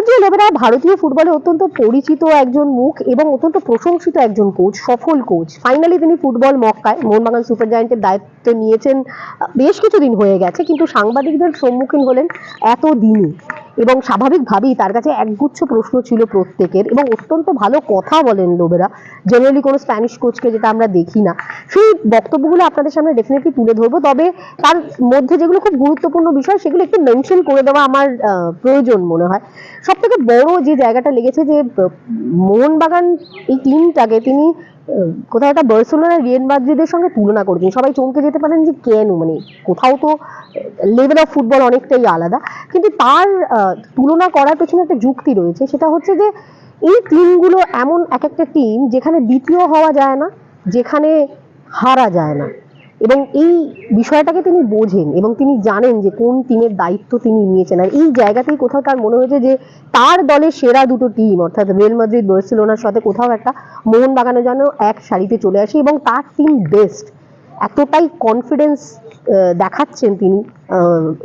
Banerjee Lobera ভারতীয় ফুটবলে অত্যন্ত পরিচিত একজন মুখ এবং অত্যন্ত প্রশংসিত একজন কোচ সফল কোচ ফাইনালি তিনি ফুটবল মক্কায় মোহনবাগান সুপার জায়েন্টের দায়িত্ব নিয়েছেন। বেশ কিছুদিন হয়ে গেছে, কিন্তু সাংবাদিকদের সম্মুখীন হলেন এত দিনই এবং স্বাভাবিকভাবেই তার কাছে একগুচ্ছ প্রশ্ন ছিল প্রত্যেকের এবং অত্যন্ত ভালো কথা বলেন লোবেরা জেনারেলি কোনো স্প্যানিশ কোচকে যেটা আমরা দেখি না। সেই বক্তব্যগুলো আপনাদের সামনে ডেফিনেটলি তুলে ধরবো। তবে তার মধ্যে যেগুলো খুব গুরুত্বপূর্ণ বিষয়, সেগুলো একটু মেনশন করে দেওয়া আমার প্রয়োজন মনে হয়। সব থেকে বড় যে জায়গাটা লেগেছে যে মোহনবাগান এই টিমটাকে তিনি কোথাও একটা বার্সেলোনা রিয়েল মাদ্রিদের সঙ্গে তুলনা করছেন। সবাই চমকে যেতে পারেন যে কেন? মানে কোথাও তো লেভেল অফ ফুটবল অনেকটাই আলাদা। কিন্তু তার তুলনা করার পেছনে একটা যুক্তি রয়েছে। সেটা হচ্ছে যে এই টিমগুলো এমন এক একটা টিম যেখানে দ্বিতীয় হওয়া যায় না, যেখানে হারা যায় না। এবং এই বিষয়টাকে তিনি বোঝেন এবং তিনি জানেন যে কোন টিমের দায়িত্ব তিনি নিয়েছেন। আর এই জায়গাতেই কোথাও তার মনে হয়েছে যে তার দলের সেরা দুটো টিম, অর্থাৎ রিয়েল মাদ্রিদ, বার্সেলোনার সাথে কোথাও একটা মোহনবাগানে যেন এক সারিতে চলে আসে এবং তার টিম বেস্ট এতটাই কনফিডেন্স দেখাচ্ছেন তিনি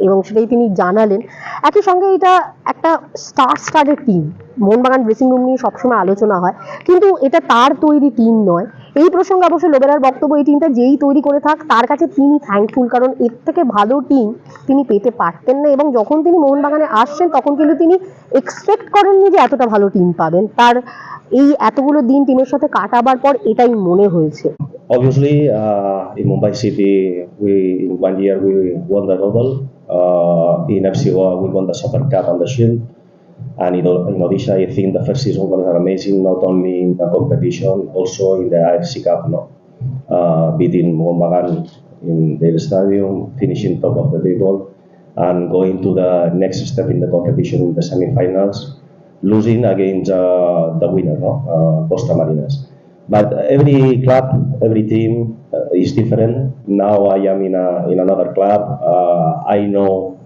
এবং সেটাই তিনি জানালেন। একই সঙ্গে এটা একটা স্টার স্টারের টিম মোহনবাগান ড্রেসিং রুম নিয়ে সবসময় আলোচনা হয়। কিন্তু এটা তার তৈরি টিম নয়। এই প্রসঙ্গে অবশ্য লোবেরার বক্তব্য এই টিমটা যেই তৈরি করে থাক তার কাছে তিনি থ্যাঙ্কফুল কারণ এর থেকে ভালো টিম তিনি পেতে পারতেন না এবং যখন তিনি মোহনবাগানে আসছেন তখন কিন্তু তিনি এক্সপেক্ট করেননি যে এতটা ভালো টিম পাবেন তার এই এতগুলো দিন টিমের সাথে কাটাবার পর এটাই মনে হয়েছে Obviously, uh, in Mumbai City, we in one year we the double. Uh, in FC Goa, we won the Super Cup Shield. And in, Odisha, I think the first season was amazing, not only in the competition, also in the AFC Cup, no? uh, beating Mohammedan in their stadium, finishing top of the table, and going to the next step in the competition in the semi-finals, losing against uh, the winner, no? uh, Costa Marinas. But every club, every team uh, is different. Now I am in, a, in another club. Uh, I know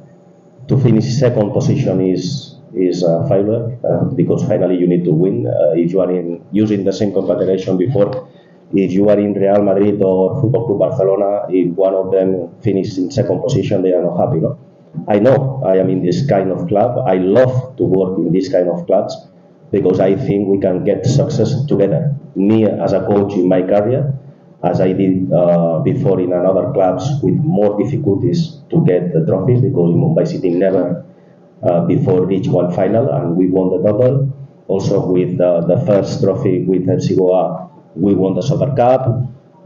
to finish second position is is a failure uh, because finally you need to win. Uh, if you are in using the same confederation before, if you are in Real Madrid or Football Club Barcelona, if one of them finishes in second position, they are not happy. No, I know I am in this kind of club. I love to work in this kind of clubs because I think we can get success together. Me as a coach in my career, as I did uh, before in another clubs with more difficulties to get the trophies because in Mumbai City never uh, before reached one final and we won the double. Also with uh, the first trophy with FC we won the Super Cup.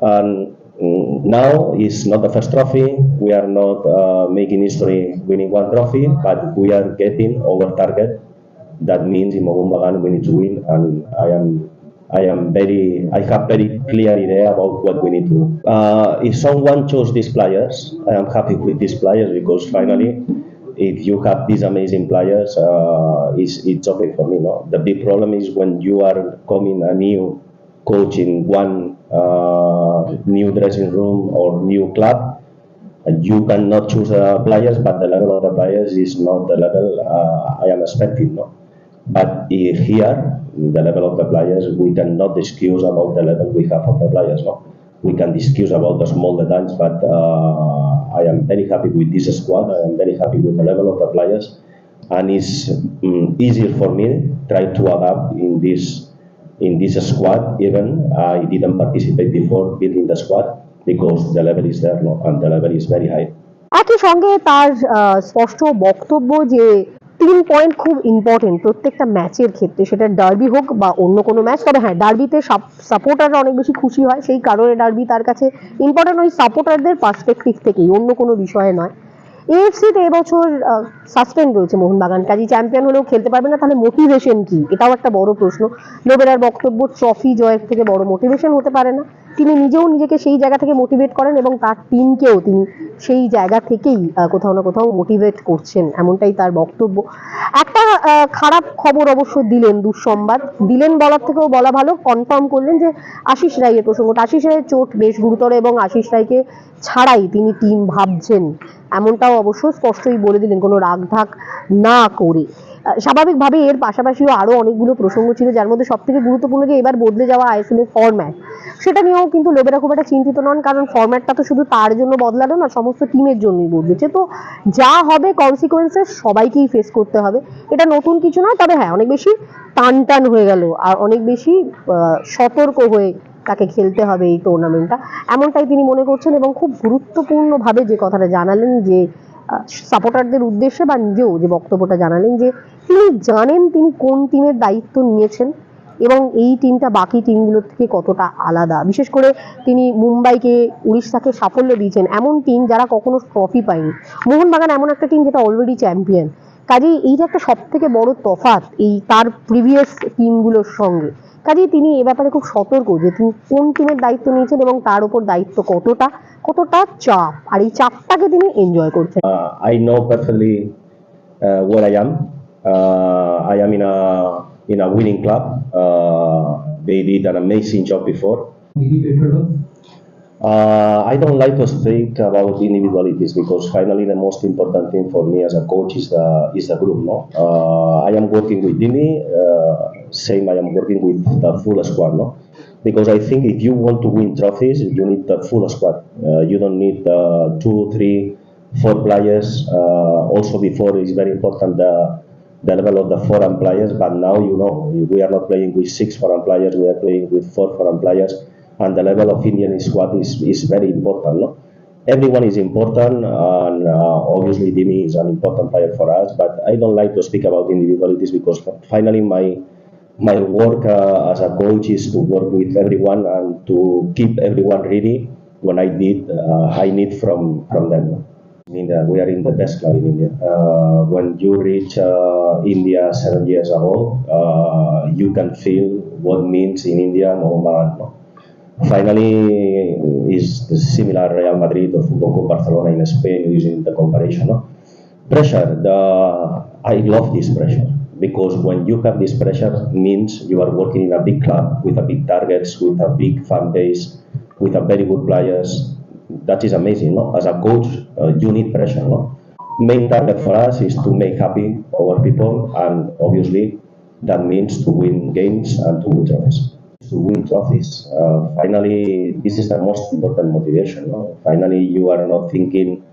And mm, now it's not the first trophy. We are not uh, making history winning one trophy, but we are getting over target. That means in Mogumbagan we need to win, and I am I am very, I have very clear idea about what we need to do. Uh, if someone chose these players, I am happy with these players because finally, if you have these amazing players, uh, it's, it's okay for me. No? The big problem is when you are coming a new coach in one uh, new dressing room or new club, and you cannot choose the players, but the level of the players is not the level uh, I am expecting. No? But here, the level of the players, we cannot excuse about the level we have of the players. No? We can excuse about the small details, but uh, I am very happy with this squad. I am very happy with the level of the players, and it's mm, easier for me try to adapt in this in this squad. Even I didn't participate before building the squad because the level is there, no? and the level is very high. একই সঙ্গে তার আহ, স্পষ্ট বক্তব্য যে তিন point খুব important প্রত্যেকটা ম্যাচের ক্ষেত্রে। সেটা ডার্বি হোক বা অন্য কোনো ম্যাচ তবে হ্যাঁ ডার্বিতে সাপোর্টাররা অনেক বেশি খুশি হয়। সেই কারণে ডার্বি তার কাছে ইম্পর্টেন্ট ওই সাপোর্টারদের পার্সপেক্টিভ থেকেই, অন্য কোনো বিষয়ে নয়। এএফসিতে এবছর সাসপেন্ড রয়েছে মোহনবাগান। কাজী চ্যাম্পিয়ন হলেও খেলতে পারবে না, তাহলে মোটিভেশন কি? এটাও একটা বড় প্রশ্ন। লোবেরার বক্তব্য ট্রফি জয়ের থেকে বড় মোটিভেশন হতে পারে না। তিনি নিজেও নিজেকে সেই জায়গা থেকে মোটিভেট করেন এবং তার টিমকেও তিনি সেই জায়গা থেকেই কোথাও না কোথাও মোটিভেট করছেন, এমনটাই তার বক্তব্য। একটা খারাপ খবর অবশ্য দিলেন দুঃসংবাদ। দিলেন বলার থেকেও বলা ভালো কনফার্ম করলেন যে আশিস রায়ের প্রসঙ্গটা। আশিস রায়ের চোট বেশ গুরুতর এবং আশিস রায়কে ছাড়াই তিনি টিম ভাবছেন। এমনটাও অবশ্য স্পষ্টই বলে দিলেন, কোনো রাগঢাক না করে। স্বাভাবিকভাবে এর পাশাপাশিও আরও অনেকগুলো প্রসঙ্গ ছিল, যার মধ্যে সব থেকে গুরুত্বপূর্ণ যে এবার বদলে যাওয়া আইএসএল এর ফরম্যাট সেটা নিয়েও কিন্তু লোবেরা খুব একটা চিন্তিত নন, কারণ ফরম্যাটটা তো শুধু তার জন্য বদলালো না, সমস্ত টিমের জন্যই বদলেছে। তো যা হবে কনসিকোয়েন্সেস সবাইকেই ফেস করতে হবে। এটা নতুন কিছু নয়, তবে হ্যাঁ অনেক বেশি টান টান হয়ে গেল, আর অনেক বেশি সতর্ক হয়ে তাকে খেলতে হবে এই টুর্নামেন্টটা এমনটাই তিনি মনে করছেন এবং খুব গুরুত্বপূর্ণভাবে যে কথাটা জানালেন যে সাপোর্টারদের উদ্দেশ্যে বা নিজেও যে বক্তব্যটা জানালেন যে তিনি জানেন তিনি কোন টিমের দায়িত্ব নিয়েছেন এবং এই টিমটা বাকি টিমগুলোর থেকে কতটা আলাদা। বিশেষ করে তিনি মুম্বাইকে উড়িষ্যাকে সাফল্য দিয়েছেন এমন টিম যারা কখনো ট্রফি পায়নি। মোহনবাগান এমন একটা টিম যেটা অলরেডি চ্যাম্পিয়ন কাজেই এইটা একটা সব থেকে বড় তফাৎ এই তার প্রিভিয়াস টিমগুলোর সঙ্গে। কাজেই তিনি এ ব্যাপারে খুব সতর্ক যে তিনি কোন টিমের দায়িত্ব নিয়েছেন এবং তার উপর দায়িত্ব কতটা কতটা চাপ আর এই চাপটাকে তিনি এনজয় করছেন Uh, uh, where I am. Uh, I am in a in a winning club. Uh, they did an amazing before. Maybe. Uh, I don't like to speak about individualities because finally the most important thing for me as a coach is the is the group. No, uh, I am working with Dini. Uh, same, I am working with the full squad. No, because I think if you want to win trophies, you need the full squad. Uh, you don't need uh, two, three, four players. Uh, also, before it's very important the the level of the foreign players. But now you know we are not playing with six foreign players. We are playing with four foreign players, and the level of Indian squad is, is very important. No? Everyone is important, and uh, obviously Dimi is an important player for us. But I don't like to speak about individualities because finally my my work uh, as a coach is to work with everyone and to keep everyone ready when I need uh, I need from from them. In India, we are in the best club in India. Uh, when you reach uh, India seven years ago, uh, you can feel what means in India Mohammed. No? Finally, is the similar Real Madrid or Football Barcelona in Spain using the comparison. No? Pressure. The I love this pressure because when you have this pressure means you are working in a big club with a big targets, with a big fan base, with a very good players. That is amazing. No? As a coach, uh, you need pressure. No? Main target for us is to make happy our people, and obviously that means to win games and to win trophies. To win trophies. Uh, finally, this is the most important motivation. No? Finally, you are not thinking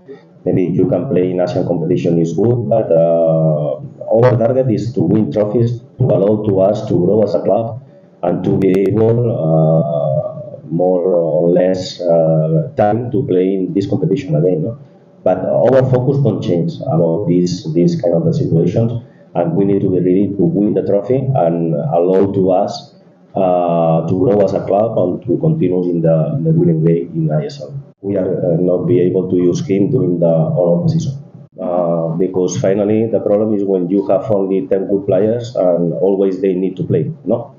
maybe you can play in Asian competition is good, but uh, our target is to win trophies to allow to us to grow as a club and to be able uh, more or less uh, time to play in this competition again. No? But our focus don't change about these these kind of the situations, and we need to be ready to win the trophy and allow to us uh, to grow as a club and to continue in the, in the winning way in ISL. We are uh, not be able to use him during the all season. Uh, because finally the problem is when you have only 10 good players and always they need to play no?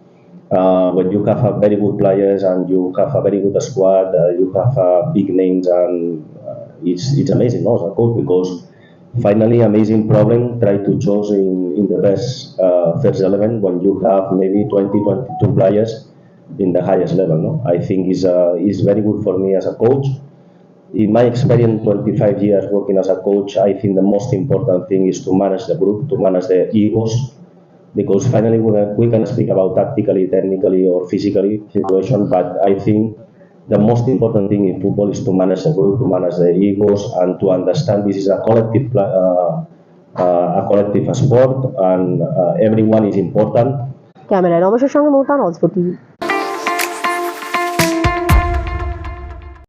Uh, when you have a very good players and you have a very good squad uh, you have uh, big names and uh, it's it's amazing no? Coach because finally amazing problem try to choose in, in the best first 11 when you have maybe 20 22 players in the highest level no? I think is is very good for me as a coach in my experience, 25 years working as a coach, I think the most important thing is to manage the group, to manage the egos, because finally we can, we can speak about tactically, technically, or physically situation, but I think the most important thing in football is to manage the group, to manage the egos, and to understand this is a collective, uh, uh, a collective sport, and uh, everyone is important. Camera,